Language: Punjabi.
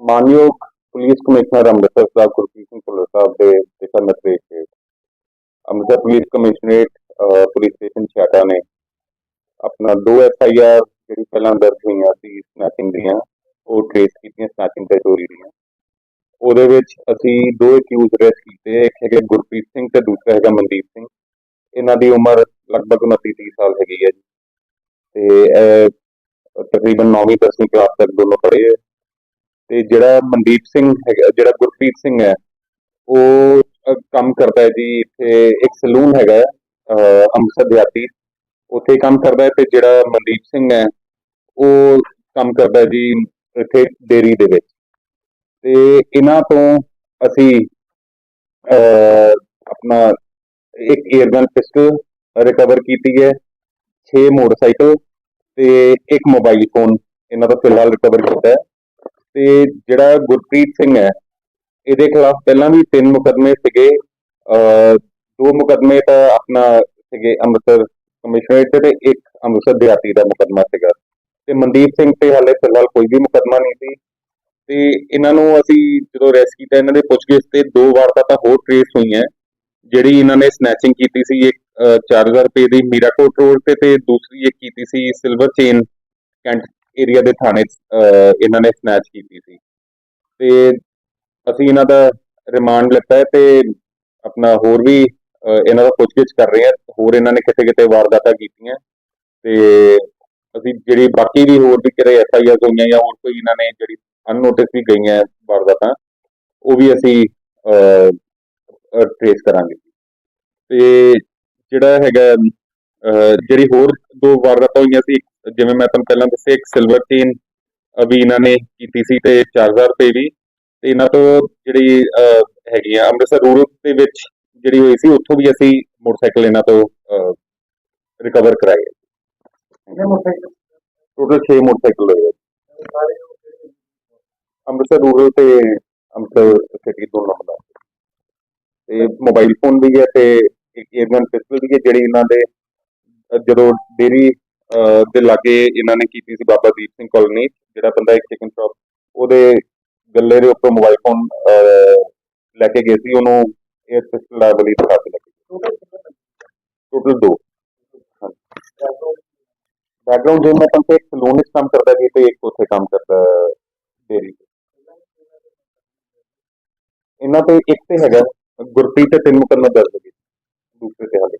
ਮਾਨਯੋਗ ਪੁਲਿਸ ਕਮਿਸ਼ਨਰ ਅੰਮ੍ਰਿਤਸਰ ਸਾਹਿਬ ਗੁਰਪ੍ਰੀਤ ਸਿੰਘ ਭੁੱਲਰ ਸਾਹਿਬ ਦੇ ਦਿਸ਼ਾ ਨਿਰਦੇਸ਼ ਹੇਠ Amritsar police commissionerate police station Chhata ਨੇ ਆਪਣਾ ਦੋ ਐਫ ਆਈ ਆਰ ਜਿਹੜੀ ਪਹਿਲਾਂ ਦਰਜ ਹੋਈਆਂ ਸੀ ਸਨੈਚਿੰਗ ਦੀਆਂ, ਉਹ ਟ੍ਰੇਸ ਕੀਤੀਆਂ ਸਨੈਚਿੰਗ ਤੇ ਚੋਰੀ ਦੀਆਂ। ਉਹਦੇ ਵਿੱਚ ਅਸੀਂ ਦੋ ਅਕਿਊਜ਼ ਅਰੈਸਟ ਕੀਤੇ। ਇੱਕ ਹੈਗੇ ਗੁਰਪ੍ਰੀਤ ਸਿੰਘ ਤੇ ਦੂਸਰਾ ਹੈਗਾ ਮਨਦੀਪ ਸਿੰਘ। ਇਹਨਾਂ ਦੀ ਉਮਰ ਲਗਭਗ 29 30 ਸਾਲ ਹੈਗੀ ਹੈ ਜੀ। ਤੇ ਤਕਰੀਬਨ 9ਵੀਂ 10ਵੀਂ ਕਲਾਸ ਤੱਕ ਦੋਨੋਂ ਪੜ੍ਹੇ ਹੈ ਤੇ ਜਿਹੜਾ ਮਨਦੀਪ ਸਿੰਘ ਹੈਗਾ, ਜਿਹੜਾ ਗੁਰਪ੍ਰੀਤ ਸਿੰਘ ਹੈ, ਉਹ ਕੰਮ ਕਰਦਾ ਹੈ ਜੀ ਇੱਥੇ। ਇੱਕ ਸਲੂਨ ਹੈਗਾ ਅੰਮ੍ਰਿਤਸਰ ਦਿਹਾਤੀ। ਉੱਥੇ ਕੰਮ ਕਰਦਾ ਹੈ ਤੇ ਜਿਹੜਾ ਮਨਦੀਪ ਸਿੰਘ ਹੈ, ਉਹ ਕੰਮ ਕਰਦਾ ਜੀ ਇੱਥੇ ਡੇਰੀ ਦੇ ਵਿੱਚ। ਤੇ ਇਹਨਾਂ ਤੋਂ ਅਸੀਂ ਆਪਣਾ ਇੱਕ 에ਅਰਗਨ ਪਿਸਟਲ ਰਿਕਵਰ ਕੀਤੀ ਹੈ 6 ਮੋਟਰਸਾਈਕਲ ਤੇ ਇੱਕ ਮੋਬਾਈਲ ਫੋਨ ਇਹਨਾਂ ਦਾ ਫਿਲਹਾਲ ਰਿਕਵਰ ਕੀਤਾ ਹੈ। ਤੇ ਜਿਹੜਾ ਗੁਰਪ੍ਰੀਤ ਸਿੰਘ ਹੈ, ਇਹਦੇ ਖਿਲਾਫ ਪਹਿਲਾਂ ਵੀ ਤਿੰਨ ਮੁਕਦਮੇ ਸੀਗੇ। ਅਹ, ਦੋ ਮੁਕਦਮੇ ਤਾਂ ਆਪਣਾ ਸੀਗੇ ਅੰਮ੍ਰਿਤਸਰ ਕਮਿਸ਼ਨਰੇਟ ਤੇ ਇੱਕ ਅੰਮ੍ਰਿਤਸਰ ਦਿਹਾਤੀ ਦਾ ਮੁਕਦਮਾ ਸੀਗਾ। ਤੇ ਮਨਦੀਪ ਸਿੰਘ ਤੇ ਹਾਲੇ ਫਿਲਹਾਲ ਕੋਈ ਵੀ ਮੁਕਦਮਾ ਨਹੀਂ ਸੀ। ਤੇ ਇਹਨਾਂ ਨੂੰ ਅਸੀਂ ਜਦੋਂ ਅਰੈਸਟ ਕੀਤਾ, ਇਹਨਾਂ ਦੇ ਪੁੱਛਗਿੱਛ ਤੇ ਦੋ ਵਾਰਦਾਤਾਂ ਤਾਂ ਹੋਰ ਟ੍ਰੇਸ ਹੋਈਆਂ। ਜਿਹੜੀ ਇਹਨਾਂ ਨੇ ਸਨੈਚਿੰਗ ਕੀਤੀ ਸੀ, ਇੱਕ 4000 ਰੁਪਏ ਦੀ ਮੀਰਾਕੋਟ ਰੋਡ ਤੇ ਤੇ ਦੂਸਰੀ ਇੱਕ ਕੀਤੀ ਸੀ ਸਿਲਵਰ ਚੇਨ ਕੈਂਟ ਏਰੀਆ ਦੇ ਥਾਣੇ ਇਹਨਾਂ ਨੇ ਸਨੈਚ ਕੀਤੀ ਸੀ। ਤੇ ਅਸੀਂ ਇਹਨਾਂ ਦਾ ਰਿਮਾਂਡ ਲਿੱਤਾ ਹੈ ਤੇ ਆਪਣਾ ਹੋਰ ਵੀ ਇਹਨਾਂ ਦਾ ਪੁੱਛਗਿੱਛ ਕਰ ਰਹੇ ਹਾਂ। ਹੋਰ ਇਹਨਾਂ ਨੇ ਕਿਤੇ ਕਿਤੇ ਵਾਰਦਾਤਾਂ ਕੀਤੀਆਂ। ਤੇ ਅਸੀਂ ਜਿਹੜੀ ਬਾਕੀ ਵੀ ਹੋਰ ਵੀ ਕਿਤੇ ਐਫ ਹੋਈਆਂ ਜਾਂ ਹੋਰ ਕੋਈ ਇਹਨਾਂ ਨੇ ਜਿਹੜੀ ਅਨਨੋਟਿਸ ਵੀ ਗਈਆਂ ਵਾਰਦਾਤਾਂ ਉਹ ਵੀ ਅਸੀਂ ਟ੍ਰੇਸ ਕਰਾਂਗੇ। ਤੇ ਜਿਹੜਾ ਹੈਗਾ ਜਿਹੜੀ ਹੋਰ ਦੋ ਵਾਰਦਾਤਾਂ ਹੋਈਆਂ ਸੀ ਜਿਵੇਂ ਮੈਂ ਤੁਹਾਨੂੰ ਪਹਿਲਾਂ ਦੱਸਿਆ ਇੱਕ ਸਿਲਵਰ ਚੇਨ ਵੀ ਇਹਨਾਂ ਨੇ ਕੀਤੀ ਸੀ ਤੇ 4000 ਰੁਪਏ ਵੀ। ਤੇ ਇਹਨਾਂ ਤੋਂ ਜਿਹੜੀ ਹੈਗੀ ਆ ਅੰਮ੍ਰਿਤਸਰ ਰੂਰਲ ਦੇ ਵਿੱਚ ਜਿਹੜੀ ਹੋਈ ਸੀ ਉੱਥੋਂ ਵੀ ਅਸੀਂ ਮੋਟਰਸਾਈਕਲ ਇਹਨਾਂ ਤੋਂ ਰਿਕਵਰ ਕਰਾਏ। ਟੋਟਲ 6 ਮੋਟਰਸਾਈਕਲ ਹੋਏ। ਅੰਮ੍ਰਿਤਸਰ ਰੂਰਲ ਤੇ ਅੰਮ੍ਰਿਤਸਰ ਸਿਟੀ ਦੋਨੋਂ ਦਾ ਤੇ ਮੋਬਾਈਲ ਫੋਨ ਵੀ ਹੈ ਤੇ ਇੱਕ 에ਅਰਗਨ ਪਿਸਟਲ ਵੀ ਹੈ ਜਿਹੜੀ ਇਹਨਾਂ ਦੇ ਅਹ, ਜਦੋਂ ਡੇਰੀ ਅਹ, ਦੇ ਲਾਗੇ ਇਹਨਾਂ ਨੇ ਕੀਤੀ ਸੀ ਬਾਬਾ ਦੀਪ ਸਿੰਘ ਕਾਲੋਨੀ ਜਿਹੜਾ ਬੰਦਾ ਇੱਕ ਚਿਕਨ ਸ਼ਾਪ ਉਹਦੇ ਗੱਲੇ ਦੇ ਉੱਪਰ ਮੋਬਾਈਲ ਫੋਨ ਲੈ ਕੇ ਗਏ ਸੀ ਉਹਨੂੰ 에ਅਰ ਪਿਸਟਲ ਨਾਲ ਬਲੀ ਦਿਖਾ ਕੇ। ਲੱਗੇ ਟੋਟਲ ਦੋ ਬੈਕਗ੍ਰਾਉਂਡ ਜੇ ਮੈਂ ਤੁਹਾਨੂੰ ਇੱਕ ਸਲੂਨ ਵਿੱਚ ਕੰਮ ਕਰਦਾ ਸੀ ਤੇ ਇੱਕ ਉੱਥੇ ਕੰਮ ਕਰਦਾ ਡੇਰੀ ਇਹਨਾਂ ਤੇ ਇੱਕ ਤੇ ਹੈਗਾ ਗੁਰਪ੍ਰੀਤ ਤੇ ਤਿੰਨ ਮੁਕੱਦਮੇ ਦਰਜ ਹੋਏ ਦੂਸਰੇ ਤੇ ਹਾਲੇ।